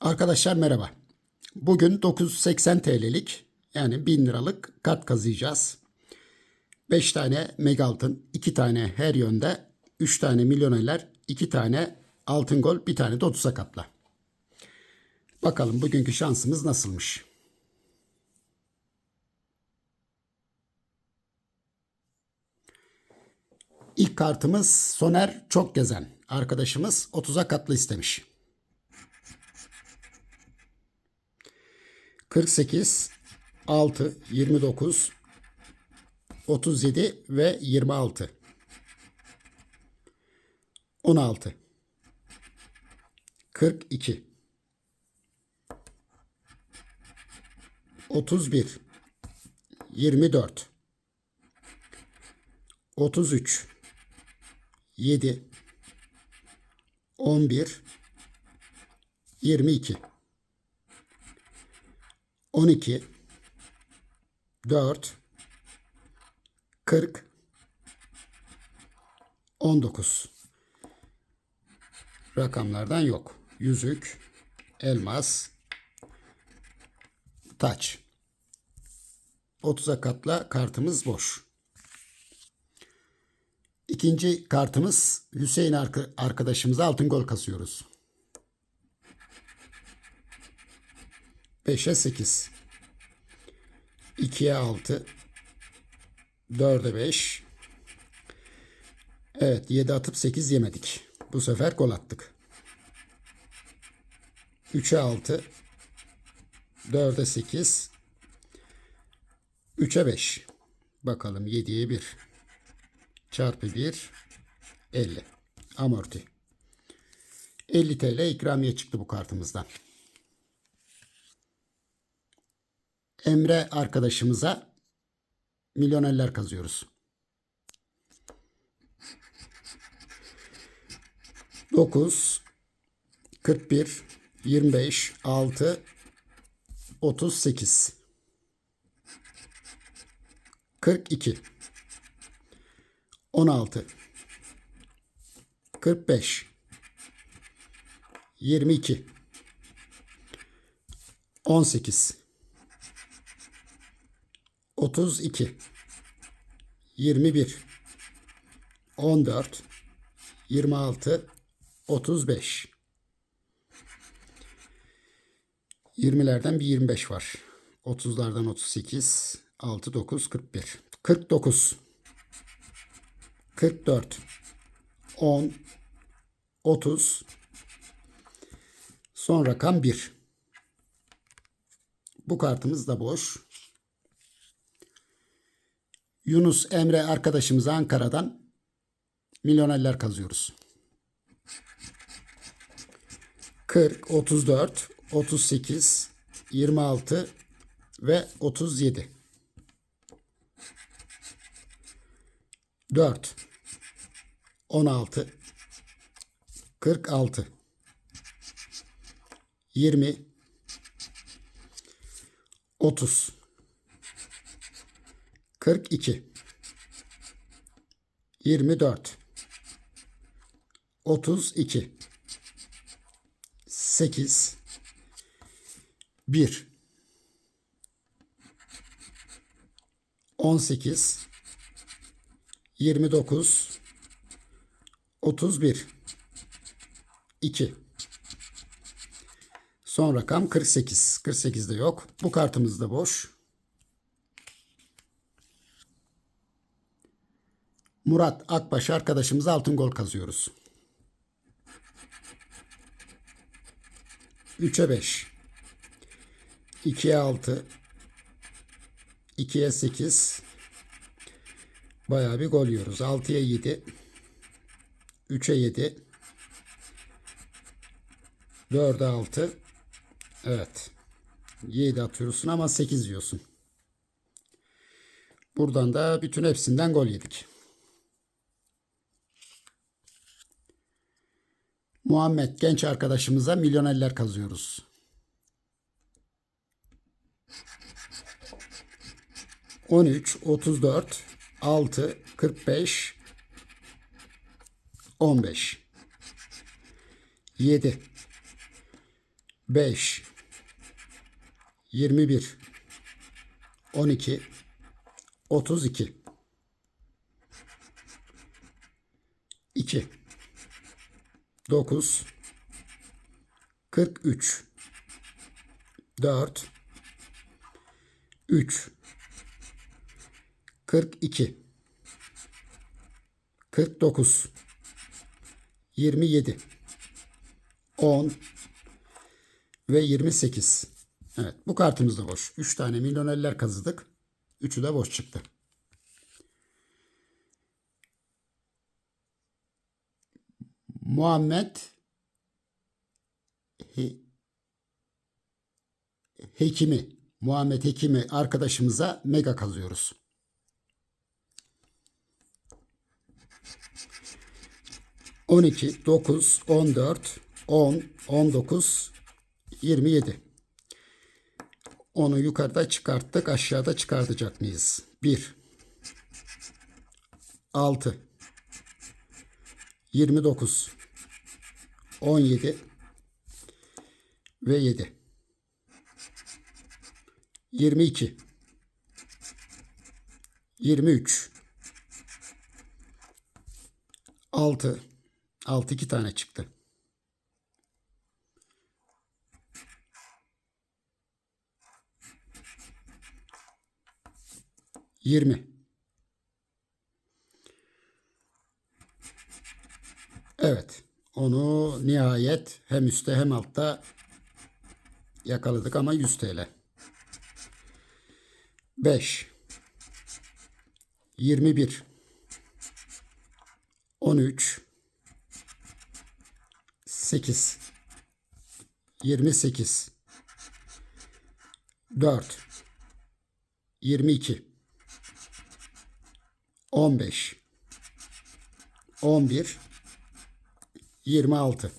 Arkadaşlar merhaba. Bugün 980 TL'lik yani 1000 liralık kart kazıyacağız. 5 tane mega altın, 2 tane her yönde, 3 tane milyonerler, 2 tane altın gol, 1 tane de 30'a katla. Bakalım bugünkü şansımız nasılmış? İlk kartımız Soner Çok Gezen. Arkadaşımız 30'a katlı istemiş. 48, 6, 29, 37 ve 26. 16. 42. 31. 24. 33. 7. 11. 22. 12 4 40 19 Rakamlardan yok. Yüzük, elmas, taç. 30'a katla kartımız boş. İkinci kartımız Hüseyin arka- arkadaşımıza altın gol kasıyoruz. 5'e 8. 2'ye 6. 4'e 5. Evet 7 atıp 8 yemedik. Bu sefer gol attık. 3'e 6. 4'e 8. 3'e 5. Bakalım 7'ye 1. Çarpı 1. 50. Amorti. 50 TL ikramiye çıktı bu kartımızdan. Emre arkadaşımıza milyonerler kazıyoruz. 9 41 25 6 38 42 16 45 22 18 32 21 14 26 35 20'lerden bir 25 var. 30'lardan 38 6 9 41 49 44 10 30 son rakam 1 bu kartımız da boş. Yunus Emre arkadaşımıza Ankara'dan milyonerler kazıyoruz. 40, 34, 38, 26 ve 37. 4, 16, 46, 20, 30, 42 24 32 8 1 18 29 31 2 Son rakam 48. 48 de yok. Bu kartımız da boş. Murat Akbaş arkadaşımıza altın gol kazıyoruz. 3'e 5. 2'ye 6. 2'ye 8. Bayağı bir gol yiyoruz. 6'ya 7. 3'e 7. 4'e 6. Evet. 7 atıyorsun ama 8 yiyorsun. Buradan da bütün hepsinden gol yedik. Muhammed genç arkadaşımıza milyonerler kazıyoruz. On üç, otuz dört, altı, kırk beş, on beş, yedi, 5 21 12 32 2 9 43 4 3 42 49 27 10 ve 28. Evet bu kartımız da boş. 3 tane milyonerler kazıdık. Üçü de boş çıktı. Muhammed He- Hekimi Muhammed Hekimi arkadaşımıza mega kazıyoruz. On iki, dokuz, on dört, on, on dokuz, yirmi yedi. Onu yukarıda çıkarttık. Aşağıda çıkartacak mıyız? Bir. Altı. Yirmi dokuz. On yedi. Ve yedi. Yirmi iki. Yirmi üç. Altı. Altı iki tane çıktı. Yirmi. Evet. Onu nihayet hem üstte hem altta yakaladık ama 100 TL. 5 21 13 8 28 4 22 15 11 26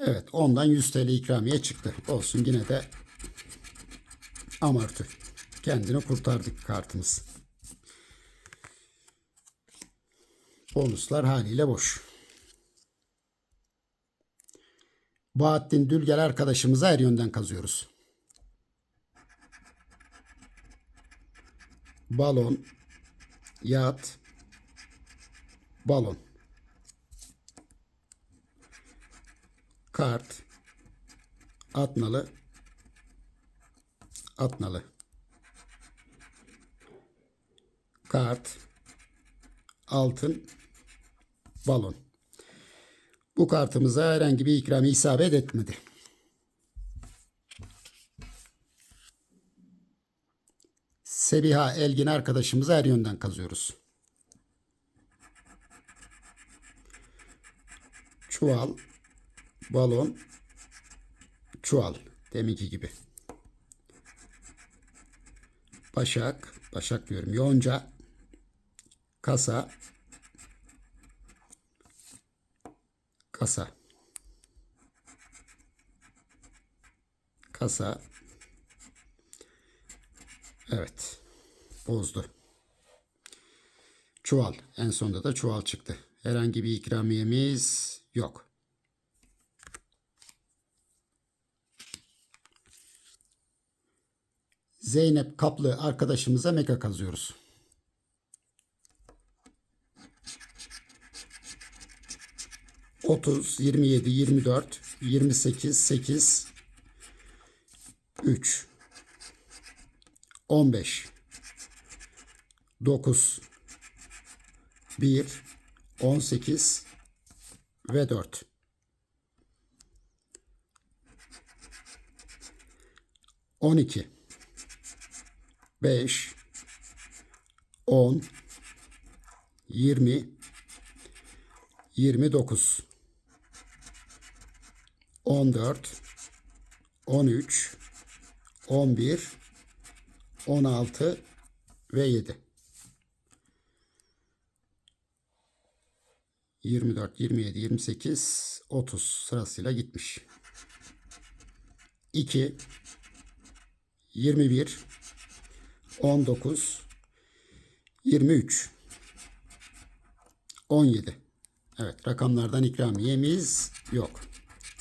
Evet ondan 100 TL ikramiye çıktı. Olsun yine de amorti. Kendini kurtardık kartımız. Bonuslar haliyle boş. Bahattin Dülger arkadaşımıza her yönden kazıyoruz. Balon, yat, balon. Kart, atnalı, atnalı. Kart, altın, balon. Bu kartımıza herhangi bir ikrami isabet etmedi. Sebiha Elgin arkadaşımıza her yönden kazıyoruz. Çuval, balon, çuval. Deminki gibi. Başak, Başak diyorum. Yonca, kasa, kasa, kasa. Evet, bozdu. Çuval. En sonunda da çuval çıktı. Herhangi bir ikramiyemiz yok. Zeynep Kaplı arkadaşımıza mega kazıyoruz. Otuz, yirmi yedi, yirmi dört, yirmi sekiz, sekiz, üç, on beş, dokuz, bir, on sekiz ve dört. On iki. 5 10 20 29 14 13 11 16 ve 7 24 27 28 30 sırasıyla gitmiş. 2 21 19 23 17 Evet rakamlardan ikramiyemiz yok.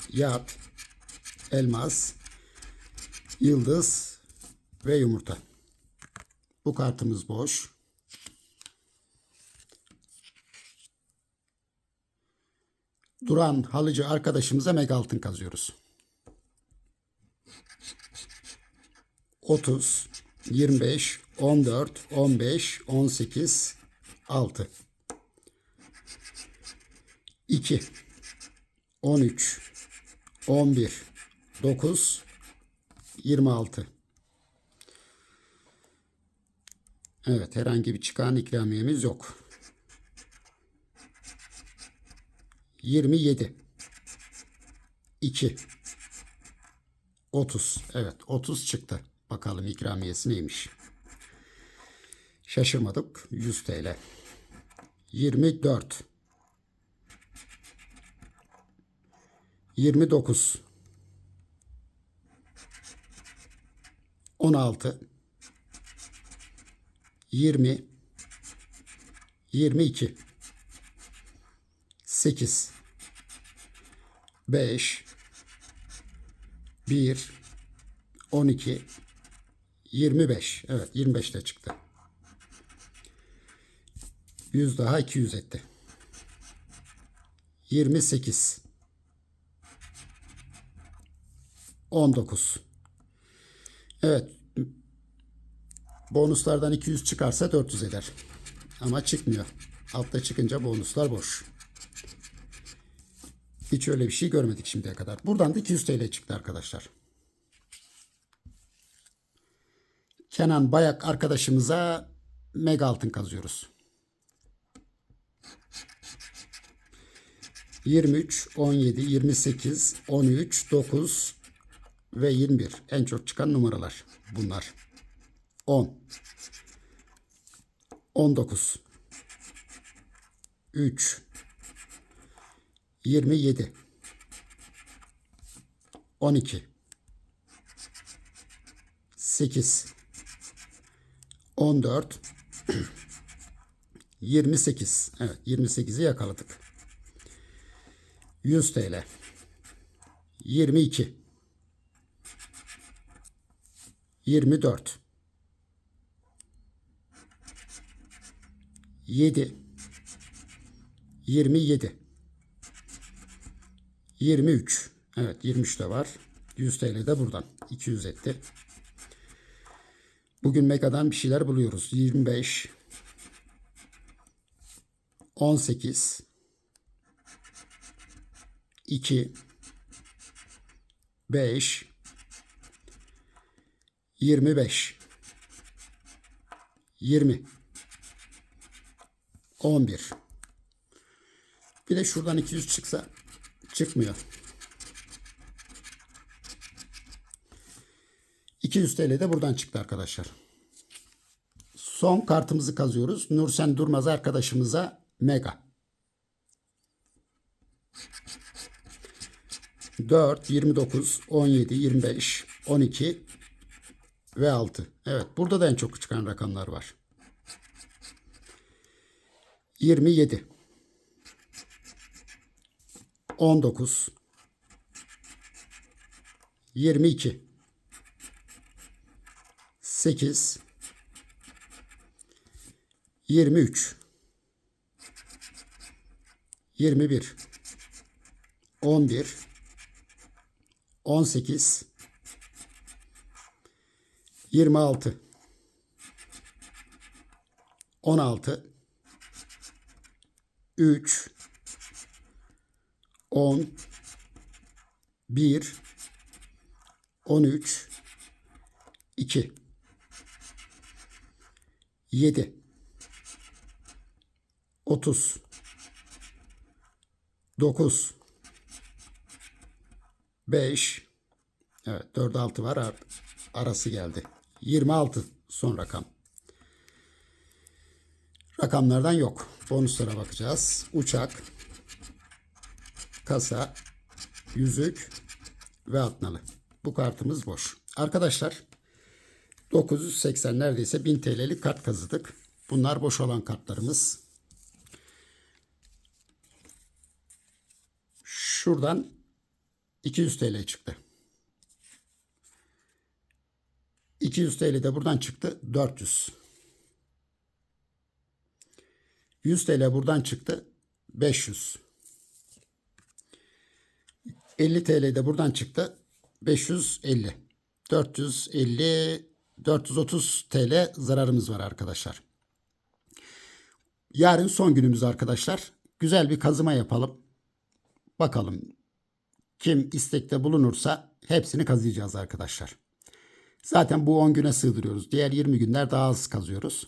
yat, elmas, yıldız ve yumurta. Bu kartımız boş. Duran halıcı arkadaşımıza mega altın kazıyoruz. 30, 25, 14, 15, 18, 6. 2, 13, 11, 9, 26. Evet herhangi bir çıkan ikramiyemiz yok. 27 2 30 evet 30 çıktı. Bakalım ikramiyesi neymiş. Şaşırmadık. 100 TL. 24 29 16 20 22 8 5 1 12 25 evet 25 de çıktı. 100 daha 200 etti. 28 19 Evet bonuslardan 200 çıkarsa 400 eder. Ama çıkmıyor. Altta çıkınca bonuslar boş. Hiç öyle bir şey görmedik şimdiye kadar. Buradan da 200 TL çıktı arkadaşlar. Kenan Bayak arkadaşımıza mega altın kazıyoruz. 23, 17, 28, 13, 9 ve 21. En çok çıkan numaralar bunlar. 10, 19, 3, 27 12 8 14 28 Evet 28'i yakaladık. 100 TL 22 24 7 27 23. Evet 23 de var. 100 TL de buradan. 200 etti. Bugün Mega'dan bir şeyler buluyoruz. 25 18 2 5 25 20 11 Bir de şuradan 200 çıksa çıkmıyor. 200 TL de buradan çıktı arkadaşlar. Son kartımızı kazıyoruz. Nursen Durmaz arkadaşımıza mega. 4, 29, 17, 25, 12 ve 6. Evet burada da en çok çıkan rakamlar var. 27 19 22 8 23 21 11 18 26 16 3 10 1 13 2 7 30 9 5 Evet 4 6 var ar- arası geldi. 26 son rakam. Rakamlardan yok. Bonuslara bakacağız. Uçak, kasa, yüzük ve atnalı. Bu kartımız boş. Arkadaşlar 980 neredeyse 1000 TL'lik kart kazıdık. Bunlar boş olan kartlarımız. Şuradan 200 TL çıktı. 200 TL de buradan çıktı. 400. 100 TL buradan çıktı. 500. 50 TL de buradan çıktı. 550. 450 430 TL zararımız var arkadaşlar. Yarın son günümüz arkadaşlar. Güzel bir kazıma yapalım. Bakalım kim istekte bulunursa hepsini kazıyacağız arkadaşlar. Zaten bu 10 güne sığdırıyoruz. Diğer 20 günler daha az kazıyoruz.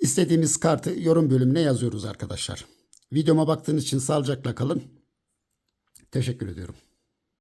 İstediğimiz kartı yorum bölümüne yazıyoruz arkadaşlar. Videoma baktığınız için sağlıcakla kalın. Teşekkür ediyorum.